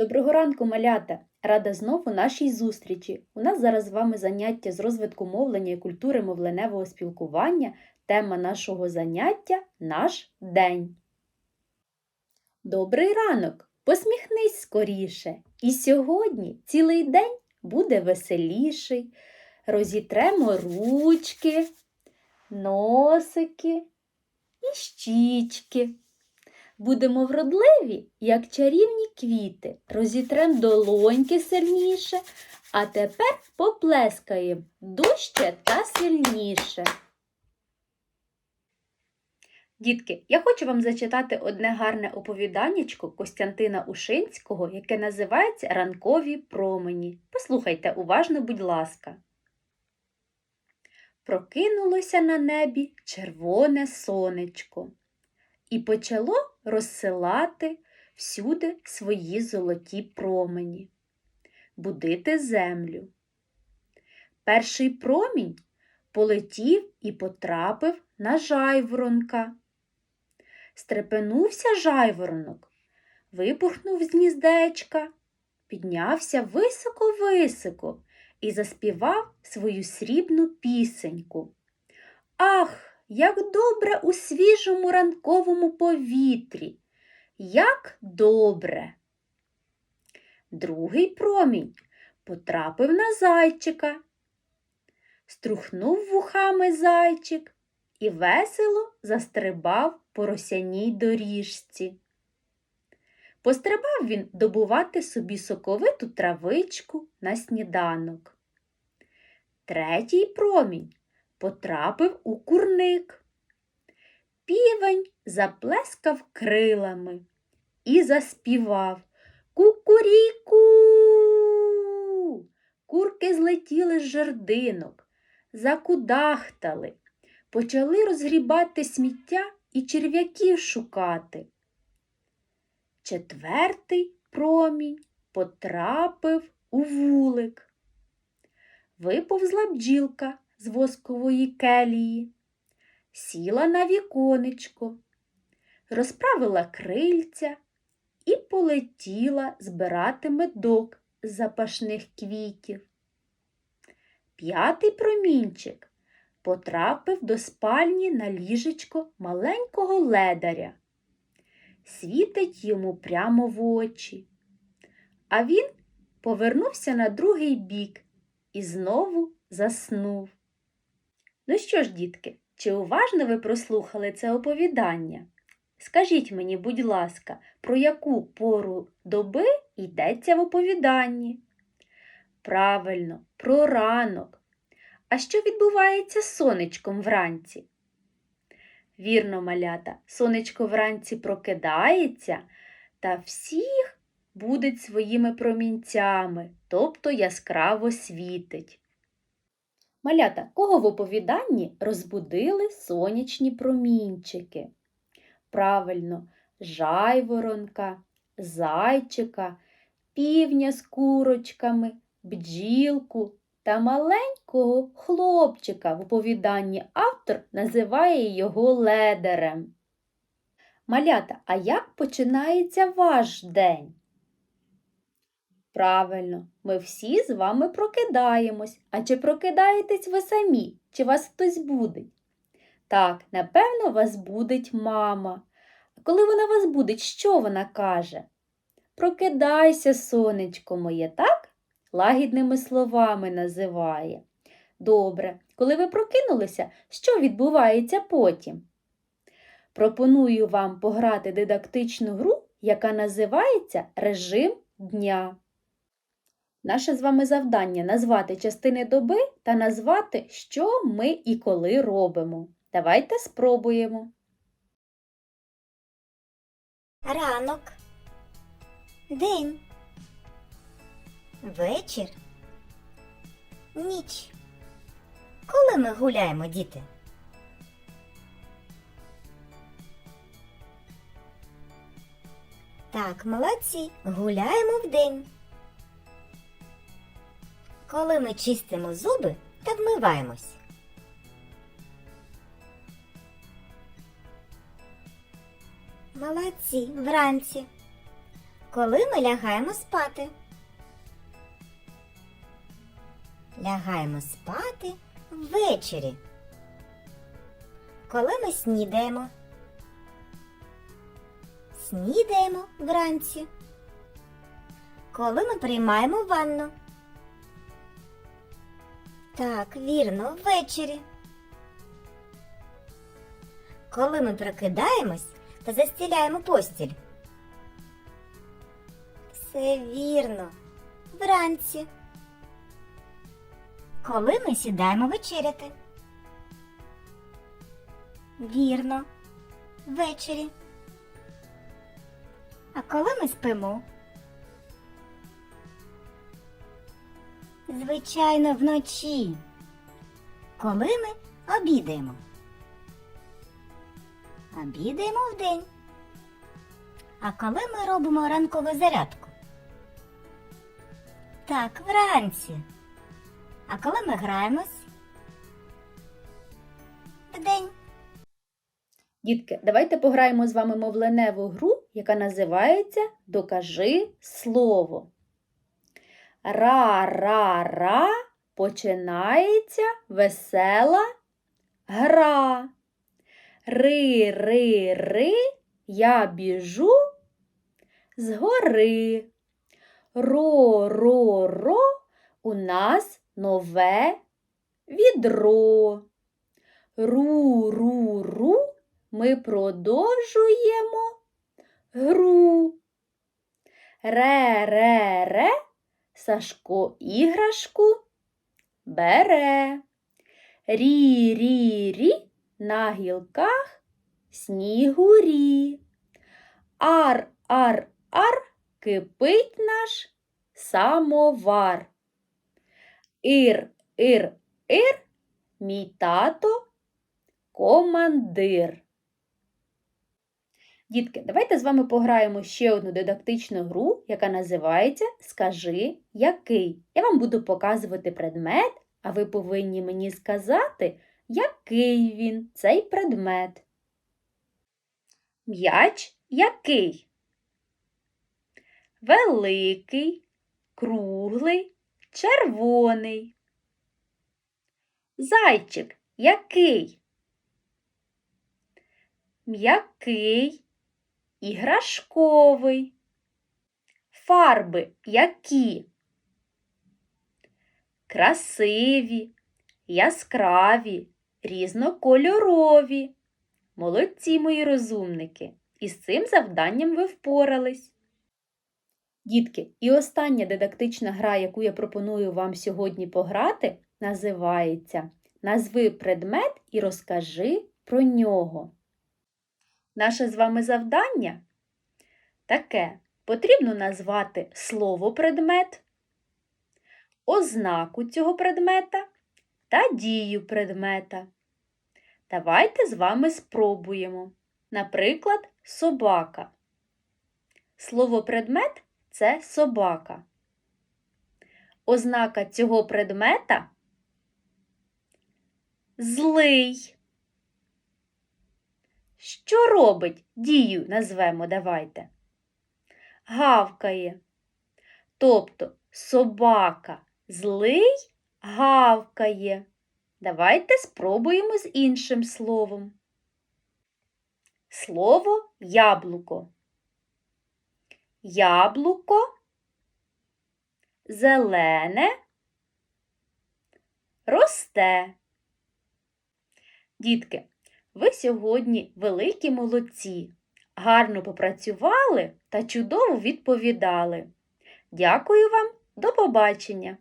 Доброго ранку, малята! Рада знову нашій зустрічі. У нас зараз з вами заняття з розвитку мовлення і культури мовленевого спілкування. Тема нашого заняття наш день. Добрий ранок! Посміхнись скоріше. І сьогодні цілий день буде веселіший. Розітремо ручки, носики і щічки. Будемо вродливі, як чарівні квіти, розітрем долоньки сильніше, а тепер поплескаємо дужче та сильніше. Дітки, я хочу вам зачитати одне гарне оповіданнячко Костянтина Ушинського, яке називається Ранкові промені. Послухайте уважно, будь ласка. Прокинулося на небі червоне сонечко і почало розсилати всюди свої золоті промені, будити землю. Перший промінь полетів і потрапив на жайворонка. Стрепенувся жайворонок, випухнув з гніздечка, піднявся високо-високо і заспівав свою срібну пісеньку. Ах! Як добре у свіжому ранковому повітрі, як добре. Другий промінь потрапив на зайчика, струхнув вухами зайчик і весело застрибав по росяній доріжці. Пострибав він добувати собі соковиту травичку на сніданок. Третій промінь потрапив у курник. Півень заплескав крилами і заспівав Кукуріку. Курки злетіли з жердинок, закудахтали, почали розгрібати сміття і черв'яків шукати. Четвертий промінь потрапив у вулик. Виповзла бджілка з воскової келії, сіла на віконечко, розправила крильця і полетіла збирати медок з запашних квітів. П'ятий промінчик потрапив до спальні на ліжечко маленького ледаря. Світить йому прямо в очі. А він повернувся на другий бік і знову заснув. Ну що ж, дітки, чи уважно ви прослухали це оповідання? Скажіть мені, будь ласка, про яку пору доби йдеться в оповіданні? Правильно, про ранок. А що відбувається з сонечком вранці? Вірно, малята, сонечко вранці прокидається та всіх будить своїми промінцями, тобто яскраво світить. Малята, кого в оповіданні розбудили сонячні промінчики? Правильно, жайворонка, зайчика, півня з курочками, бджілку та маленького хлопчика в оповіданні автор називає його ледерем. Малята, а як починається ваш день? Правильно, ми всі з вами прокидаємось. А чи прокидаєтесь ви самі? Чи вас хтось будить? Так, напевно, вас будить мама. А коли вона вас будить, що вона каже? Прокидайся, сонечко моє, так? Лагідними словами називає. Добре, коли ви прокинулися, що відбувається потім? Пропоную вам пограти дидактичну гру, яка називається Режим дня. Наше з вами завдання назвати частини доби та назвати, що ми і коли робимо. Давайте спробуємо. Ранок, день, вечір, ніч. Коли ми гуляємо, діти? Так, молодці, гуляємо вдень. Коли ми чистимо зуби та вмиваємось. Молодці, вранці. Коли ми лягаємо спати? Лягаємо спати ввечері. Коли ми снідаємо? Снідаємо вранці. Коли ми приймаємо ванну? Так, вірно, ввечері. Коли ми прокидаємось та застіляємо постіль? Все вірно. Вранці. Коли ми сідаємо вечеряти? Вірно. Ввечері. А коли ми спимо? Звичайно, вночі. Коли ми обідаємо? Обідаємо вдень. А коли ми робимо ранкову зарядку? Так, вранці. А коли ми граємось? Вдень. Дітки, давайте пограємо з вами мовленеву гру, яка називається Докажи слово. Ра-ра-ра починається весела гра. Ри-ри-ри я біжу з гори. Ро-ро-ро у нас нове відро. Ру-ру-ру ми продовжуємо гру. Ре-ре-ре Сашко іграшку бере. Рі-рі-рі на гілках снігурі. Ар-ар-ар кипить наш самовар. Ір-ір-ір мій тато командир. Дітки, давайте з вами пограємо ще одну дидактичну гру, яка називається Скажи який. Я вам буду показувати предмет, а ви повинні мені сказати, який він, цей предмет. М'яч який? Великий, круглий, червоний. Зайчик який? М'який, іграшковий. Фарби які? Красиві, яскраві, різнокольорові. Молодці, мої розумники! І з цим завданням ви впорались. Дітки, і остання дидактична гра, яку я пропоную вам сьогодні пограти, називається Назви предмет і розкажи про нього. Наше з вами завдання таке: потрібно назвати слово предмет, ознаку цього предмета та дію предмета. Давайте з вами спробуємо. Наприклад, собака. Слово предмет це собака. Ознака цього предмета злий. Що робить? Дію назвемо, давайте. Гавкає. Тобто собака злий гавкає. Давайте спробуємо з іншим словом. Слово яблуко. Яблуко зелене росте. Дітки, ви сьогодні великі молодці. Гарно попрацювали та чудово відповідали. Дякую вам, до побачення!